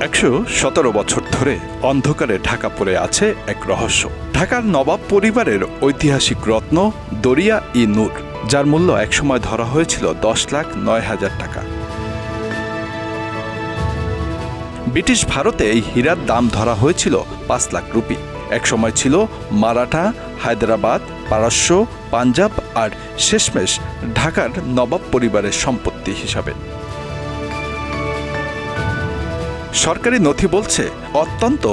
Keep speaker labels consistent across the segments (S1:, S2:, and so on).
S1: একশো সতেরো বছর ধরে অন্ধকারে ঢাকা পড়ে আছে এক রহস্য। ঢাকার নবাব পরিবারের ঐতিহাসিক রত্ন দরিয়া ই নূর, যার মূল্য একসময় ধরা হয়েছিল দশ লাখ নয় হাজার টাকা। ব্রিটিশ ভারতে এই হীরার দাম ধরা হয়েছিল পাঁচ লাখ রুপি। একসময় ছিল মারাঠা, হায়দ্রাবাদ, পারস্য, পাঞ্জাব আর শেষমেশ ঢাকার নবাব পরিবারের সম্পত্তি হিসাবে। সরকারি নথি বলছে, অত্যন্ত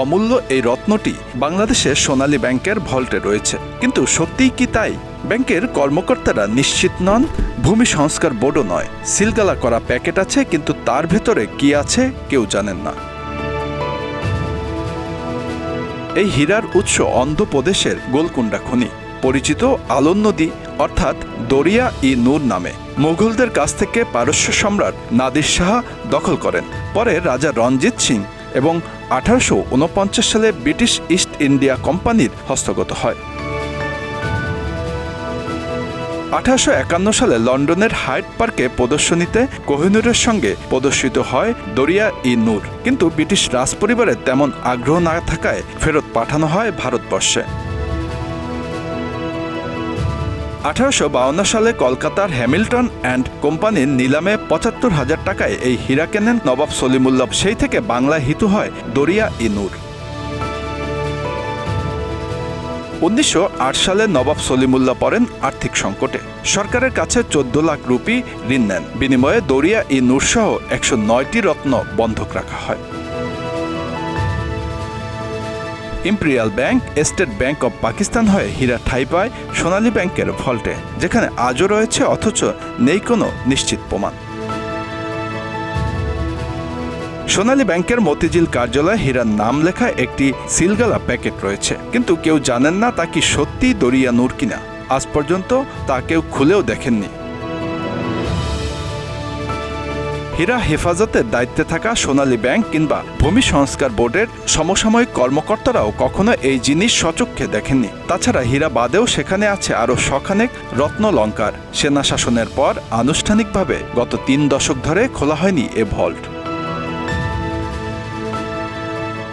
S1: অমূল্য এই রত্নটি বাংলাদেশের সোনালী ব্যাংকের ভল্টে রয়েছে। কিন্তু সত্যিই কি তাই? ব্যাংকের কর্মকর্তারা নিশ্চিত নন, ভূমি সংস্কার বোর্ডও নয়। সিলগালা করা প্যাকেট আছে, কিন্তু তার ভেতরে কি আছে কেউ জানেন না। এই হীরার উৎস অন্ধ্রপ্রদেশের গোলকুন্ডা খনি। পরিচিত আলোন নদী, অর্থাৎ দরিয়া ই নূর নামে। মুঘলদের কাছ থেকে পারস্য সম্রাট নাদির শাহ দখল করেন। পরে রাজা রঞ্জিত সিং এবং আঠারোশো উনপঞ্চাশ সালে ব্রিটিশ ইস্ট ইন্ডিয়া কোম্পানির হস্তগত হয়। আঠারোশো একান্ন সালে লন্ডনের হাইট পার্কে প্রদর্শনীতে কোহিনুরের সঙ্গে প্রদর্শিত হয় দরিয়া ই নূর। কিন্তু ব্রিটিশ রাজপরিবারের তেমন আগ্রহ না থাকায় ফেরত পাঠানো হয় ভারতবর্ষে। আঠারোশো সালে কলকাতার হ্যামিল্টন অ্যান্ড কোম্পানির নিলামে পঁচাত্তর হাজার টাকায় এই হীরা কেনেন নবাব সলিমুল্লাহ। সেই থেকে বাংলায় হিতু হয় দরিয়া ই নূর উনিশশো সালে নবাব সলিমুল্লাহ পড়েন আর্থিক সংকটে। সরকারের কাছে চোদ্দ লাখ রুপি ঋণ নেন। বিনিময়ে দরিয়া ই নূরসহ একশো নয়টি রত্ন বন্ধক রাখা হয়। Imperial bank, state bank of Pakistan হয়ে হীরা ঠাই পায় সোনালী ব্যাংকের ভল্টে, যেখানে আজও রয়েছে অথচ নেই কোনো নিশ্চিত প্রমাণ। সোনালী ব্যাংকের মতিঝিল কার্যালয়ে হীরার নাম লেখা একটি সিলগালা প্যাকেট রয়েছে, কিন্তু কেউ জানেন না তা কি সত্যি দরিয়া নূর কিনা। আজ পর্যন্ত তা কেউ খুলেও দেখেননি। হীরা হেফাজতের দায়িত্বে থাকা সোনালী ব্যাংক কিংবা ভূমি সংস্কার বোর্ডের সমসাময়িক কর্মকর্তারাও কখনো এই জিনিস সচক্ষে দেখেননি। তাছাড়া হীরা বাদেও সেখানে আছে আরও শখানেক রত্নলঙ্কার। সেনা শাসনের পর আনুষ্ঠানিকভাবে গত তিন দশক ধরে খোলা হয়নি এ ভল্ট।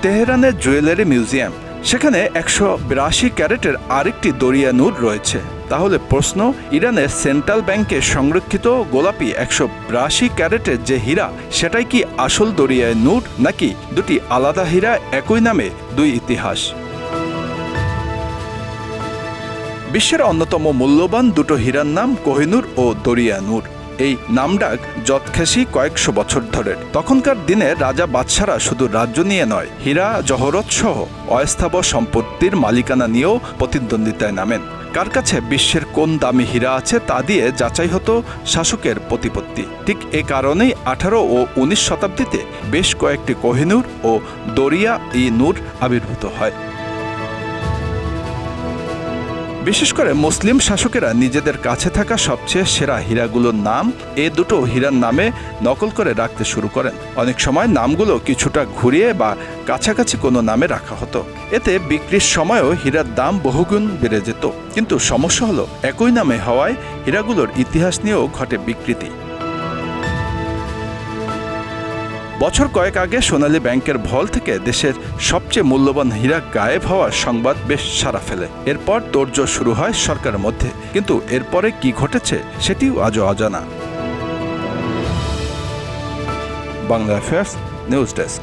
S1: তেহরানের জুয়েলারি মিউজিয়াম, সেখানে একশো বিরাশি ক্যারেটের আরেকটি দরিয়া নূর রয়েছে। তাহলে প্রশ্ন ইরানের সেন্ট্রাল ব্যাংকে সংরক্ষিত গোলাপি একশো বিরাশি ক্যারেটের যে হীরা, সেটাই কি আসল দরিয়ায় নূর নাকি দুটি আলাদা হীরা একই নামে দুই ইতিহাস? বিশ্বের অন্যতম মূল্যবান দুটো হীরার নাম কোহিনুর ও দরিয়া নূর। এই নামডাক যৎখ্যাসী কয়েকশো বছর ধরে। তখনকার দিনে রাজা বাদশারা শুধু রাজ্য নিয়ে নয়, হীরা, জহরত সহ অস্থাবর সম্পত্তির মালিকানা নিয়েও প্রতিদ্বন্দ্বিতায় নামেন। কার কাছে বিশ্বের কোন দামি হীরা আছে তা দিয়ে যাচাই হতো শাসকের প্রতিপত্তি। ঠিক এ কারণেই আঠারো ও উনিশ শতাব্দীতে বেশ কয়েকটি কোহিনুর ও দরিয়া ই নূর আবির্ভূত হয়। বিশেষ করে মুসলিম শাসকেরা নিজেদের কাছে থাকা সবচেয়ে সেরা হীরাগুলোর নাম এ দুটো হীরার নামে নকল করে রাখতে শুরু করেন। অনেক সময় নামগুলো কিছুটা ঘুরিয়ে বা কাছাকাছি কোনো নামে রাখা হতো। এতে বিক্রির সময়ও হীরার দাম বহুগুণ বেড়ে যেত। কিন্তু সমস্যা হলো, একই নামে হওয়ায় হীরাগুলোর ইতিহাস নিয়েও ঘটে বিকৃতি। বছর কয়েক আগে সোনালী ব্যাংকের ভল থেকে দেশের সবচেয়ে মূল্যবান হীরা গায়েব হওয়ার সংবাদ বেশ সারা ফেলে। এরপর তোড়জোড় শুরু হয় সরকারের মধ্যে। কিন্তু এরপরে কি ঘটেছে সেটিও আজও অজানা। Bangla affairs news desk.